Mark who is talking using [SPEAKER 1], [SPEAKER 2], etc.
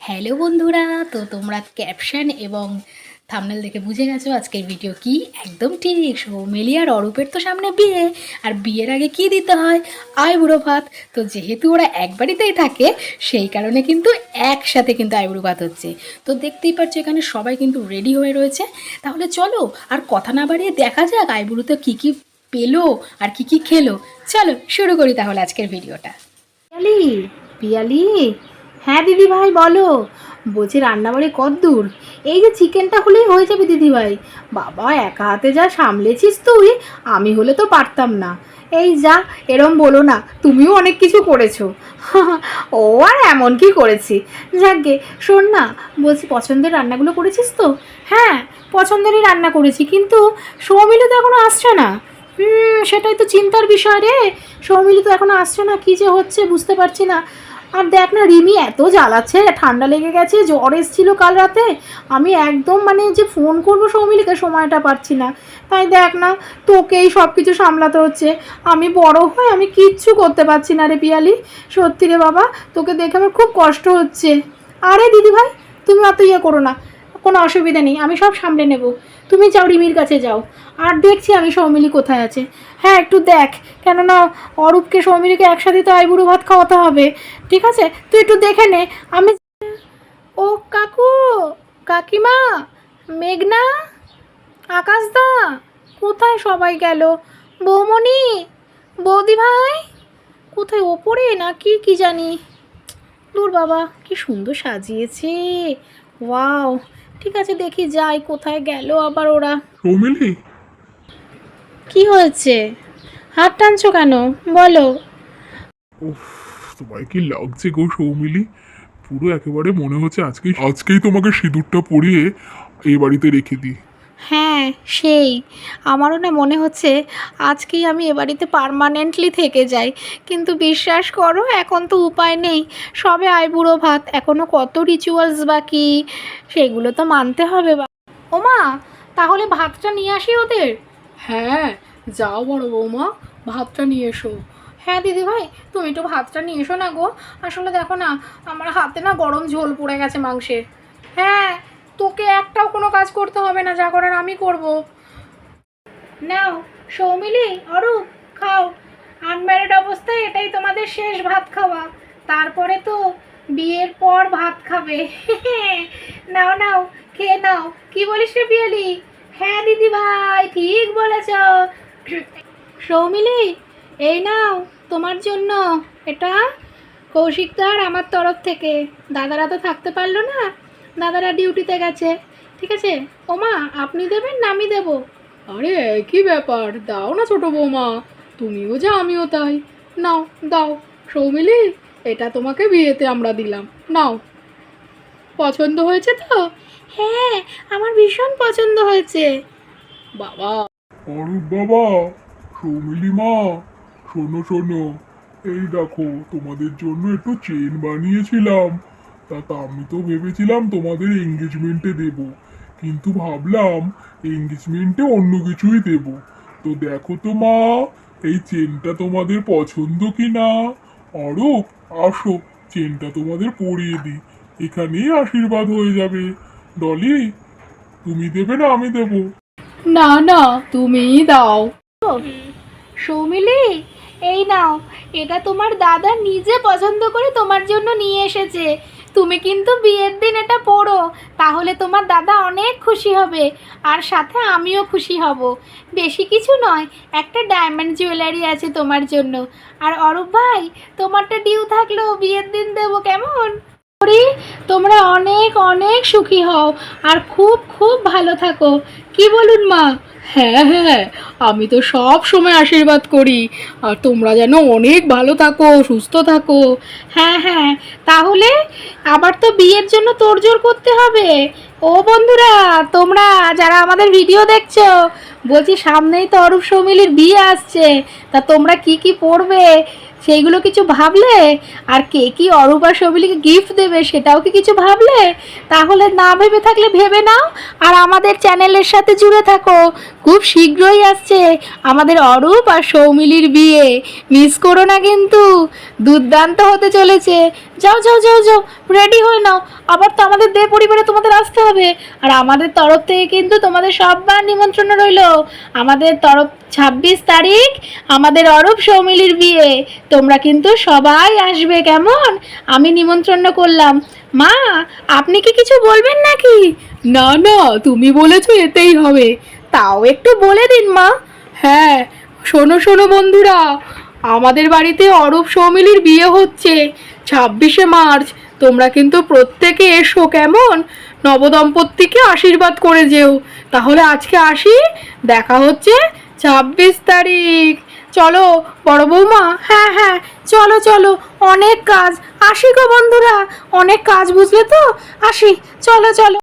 [SPEAKER 1] Hello বন্ধুরা, তো তোমরা ক্যাপশন এবং থামনেল দেখে বুঝে গেছো আজকের ভিডিও কি? একদম ঠিক, সৌমিলি আর অরূপের তো সামনে বিয়ে। আর বিয়ের আগে কি দিতে হয়? আইবুড়ো ভাত। তো যেহেতু ওরা এক বাড়িতেই থাকে, সেই কারণে কিন্তু একসাথে কিন্তু আইবুড়ো ভাত হচ্ছে। তো দেখতেই পাচ্ছ এখানে সবাই কিন্তু রেডি হয়ে রয়েছে। তাহলে চলো, আর কথা না বাড়িয়ে দেখা যাক আইবুড়োতে কী কী পেল আর কি কি খেলো। চলো, শুরু করি তাহলে আজকের ভিডিওটা পিয়ালি পিয়ালি হ্যাঁ দিদি ভাই বলো। বলছি, রান্নাবাড়ি কত দূর? এই যে চিকেনটা হলেই হয়ে যাবে দিদি ভাই বাবা, একা হাতে যা সামলেছিস তুই, আমি হলে তো পারতাম না। এই যা, এরম বলো না, তুমিও অনেক কিছু করেছ। ও, আর এমন কি করেছি? যাকগে, শোন না, বলছি, পছন্দের রান্নাগুলো করেছিস তো? হ্যাঁ পছন্দেরই রান্না করেছি, কিন্তু সৌমিলি তো এখনও আসছে না। হুম সেটাই তো চিন্তার বিষয় রে। সৌমিলি তো এখনও আসছে না, কী যে হচ্ছে বুঝতে পারছি না। আর দেখ না, রিমি এত জ্বালাচ্ছে, ঠান্ডা লেগে গেছে, জ্বর এসেছিল কাল রাতে। আমি একদম মানে যে ফোন করব সৌমিলিকে, সময়টা পাচ্ছি না। তাই দেখ না, তোকেই সব কিছু সামলাতে হচ্ছে। আমি বড় হয়ে আমি কিচ্ছু করতে পারছি না রে পিয়ালি। সত্যি রে বাবা, তোকে দেখে আমার খুব কষ্ট হচ্ছে। আরে দিদি ভাই তুমি অত ইয়ে করো না। কোনো অসুবিধা নেই, আমি সব সামলে নেব। তুমি যাও, রিমির কাছে যাও। আর দেখছি আমি সৌমিলি কোথায় আছে। হ্যাঁ একটু দেখ, কেননা অরূপকে, সৌমিলিকে একসাথে তো আইবুড়ো ভাত খাওয়াতে হবে। ঠিক আছে? তুই একটু দেখে নে, আমি ও কাকু, কাকিমা, মেঘনা, আকাশদা, কোথায় সবাই গেল? বৌমণি বৌদি ভাই কোথায় ওপরে না কি কি জানি? দূর বাবা, কি সুন্দর সাজিয়েছে। ওয়াও ঠিক আছে দেখি যাই কোথায় গেল আবার ওরা।
[SPEAKER 2] সৌমিলি
[SPEAKER 1] কি হয়েছে? হাত টানছো কেন? বলো।
[SPEAKER 2] উফ তোমায় কি লাগছে গো সৌমিলি? পুরো একেবারে মনে হচ্ছে আজকে আজকেই তোমাকে সিঁদুরটা পরিয়ে এই বাড়িতে রেখে দিই।
[SPEAKER 1] হ্যাঁ সেই। আমারও না মনে হচ্ছে আজকেই আমি এ বাড়িতে পারমানেন্টলি থেকে যাই। কিন্তু বিশ্বাস করো এখন তো উপায় নেই। সবে আইবুড়ো ভাত এখনও কত রিচুয়ালস বা বাকি? সেগুলো তো মানতে হবে বা ওমা তাহলে ভাতটা নিয়ে আসি ওদের? হ্যাঁ যাও বড় বৌমা ভাতটা নিয়ে এসো। হ্যাঁ দিদি ভাই তুমি একটু ভাতটা নিয়ে এসো না গো। আসলে দেখো না আমার হাতে না গরম ঝোল পড়ে গেছে মাংসের। হ্যাঁ কোনো কাজ করতে হবে না, যা করার আমি করব। নাও, সৌমিলি, অরূপ, খাও। আনম্যারিড অবস্থায় এটাই তোমাদের শেষ ভাত খাওয়া। তারপরে তো বিয়ের পর ভাত খাবে। নাও নাও, খেয়ে নাও। কি বলিস রে পিয়ালি? হ্যাঁ দিদি ভাই, ঠিক বলেছ। সৌমিলি, এই নাও, তোমার জন্য এটা কৌশিকদার আমার তরফ থেকে। দাদারা তো থাকতে পারল না। দাদারা ডিউটিতে গেছে। ঠিক আছে? ওমা আপনি দেবেন না আমি দেবো। আরে কি ব্যাপার? দাও না ছোট বৌমা। তুমিও যা আমিও তাই। নাও দাও। সৌমিলি এটা তোমাকে বিয়েতে আমরা দিলাম। নাও। পছন্দ হয়েছে তো? হ্যাঁ আমার ভীষণ পছন্দ হয়েছে। বাবা।
[SPEAKER 2] অরূপ বাবা সৌমিলি মা শোনো শোনো। এই দেখো তোমাদের জন্য একটু চেন বানিয়েছিলাম। তা তা আমি তো ভেবেছিলাম তোমাদের এঙ্গেজমেন্টে দেব। কিন্তু ভাবলাম এঙ্গেজমেন্টে অন্য কিছুই দেব। তো দেখো তো মা এই চেনটা তোমাদের পছন্দ কি না অরূপ আসো চেনটা তোমাদের পরিয়ে দিই। এখানেই আশীর্বাদ হয়ে যাবে। ডলি তুমি দেবে না আমি দেবো?
[SPEAKER 1] না না তুমিই দাও। সৌমিলি এই নাও এটা তোমার দাদা নিজে পছন্দ করে তোমার জন্য নিয়ে এসেছে। তুমি কিন্তু বিয়ের দিন এটা পড়ো, তাহলে তোমার দাদা অনেক খুশি হবে, আর সাথে আমিও খুশি হব। বেশি কিছু নয়, একটা ডায়মন্ড জুয়েলারি আছে তোমার জন্য। আর অরূপ ভাই, তোমারটা ডিউ থাকলেও বিয়ের দিন দেবো কেমন? করি, তোমরা অনেক অনেক সুখী হও আর খুব খুব ভালো থাকো। কি বলুন মা? হ্যাঁ হ্যাঁ আমি তো সব সময় আশীর্বাদ করি। আর তোমরা যেন অনেক ভালো থাকো, সুস্থ থাকো। হ্যাঁ হ্যাঁ তাহলে আবার তো বিয়ের জন্য তোড়জোড় করতে হবে। ও বন্ধুরা, তোমরা যারা আমাদের ভিডিও দেখছ, বলছি সামনেই তো অরূপ সৌমিলির বিয়ে আসছে। তা তোমরা কি কি পড়বে? সেইগুলো কিছু ভাবলে? আর কে কি অরূপ আর সবিলিকে গিফট দেবে সেটাও কি কিছু ভাবলে? তাহলে না ভেবে থাকলে ভেবে নাও। আর আমাদের চ্যানেলের সাথে জুড়ে থাকো। খুব শীঘ্রই আসছে আমাদের অরূপ আর সৌমিলির বিয়ে। মিস করো না কিন্তু। দুর্দান্ত হতে চলেছে। যাও যাও যাও যাও। রেডি হয়ে নাও। আবার তো আমাদের দে পরিবারে তোমাদের আসতে হবে। আর আমাদের তরফ থেকে কিন্তু তোমাদের সবার নিমন্ত্রণ রইল। আমাদের তরফ ছাব্বিশ তারিখ আমাদের অরূপ সৌমিলির বিয়ে। তোমরা কিন্তু সবাই আসবে, কেমন? আমি নিমন্ত্রণ করলাম। মা, আপনি কি কিছু বলবেন নাকি? না না, তুমি বলেছ এতেই হবে। তাও একটু বলে দিন, মা। হ্যাঁ শোনো শোনো বন্ধুরা। আমাদের বাড়িতে অরূপ সৌমিলির বিয়ে হচ্ছে ছাব্বিশে মার্চ। তোমরা কিন্তু প্রত্যেকে এসো কেমন? নবদম্পতিকে আশীর্বাদ করে যেও। তাহলে আজকে আসি, দেখা হচ্ছে ছাব্বিশ তারিখ। চলো, বড় বৌমা। হ্যাঁ হ্যাঁ চলো চলো, অনেক কাজ। আসি গো বন্ধুরা, অনেক কাজ বুঝলে তো? আসি, চলো চলো।